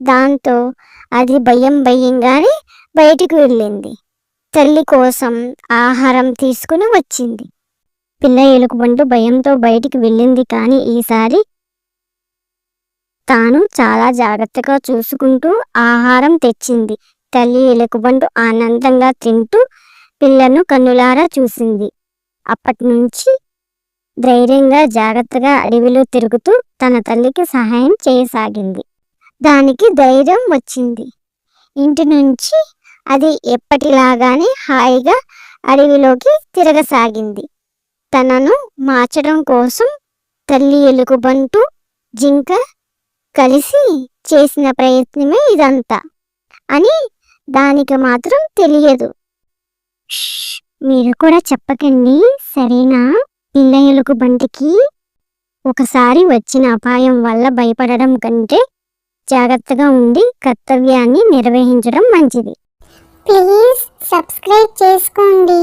దాంతో అది భయం భయంగానే బయటికి వెళ్ళింది. తల్లి కోసం ఆహారం తీసుకుని వచ్చింది. పిల్ల ఎలుకబంటు భయంతో బయటికి వెళ్ళింది కానీ ఈసారి తాను చాలా జాగ్రత్తగా చూసుకుంటూ ఆహారం తెచ్చింది. తల్లి ఎలుకబంటు ఆనందంగా తింటూ పిల్లను కన్నులారా చూసింది. అప్పటి నుంచి ధైర్యంగా జాగ్రత్తగా అడవిలో తిరుగుతూ తన తల్లికి సహాయం చేయసాగింది. దానికి ధైర్యం వచ్చింది. ఇంటి నుంచి అది ఎప్పటిలాగానే హాయిగా అడవిలోకి తిరగసాగింది. తనను మార్చడం కోసం తల్లి ఎలుగుబంటు జింక కలిసి చేసిన ప్రయత్నమే ఇదంతా అని దానికి మాత్రం తెలియదు. మీరు కూడా చెప్పకండి సరేనా? పిల్ల ఎలుగుబంటికి ఒకసారి వచ్చిన అపాయం వల్ల భయపడడం కంటే జాగ్రత్తగా ఉండి కర్తవ్యాన్ని నిర్వహించడం మంచిది. ప్లీజ్ సబ్స్క్రైబ్ చేసుకోండి.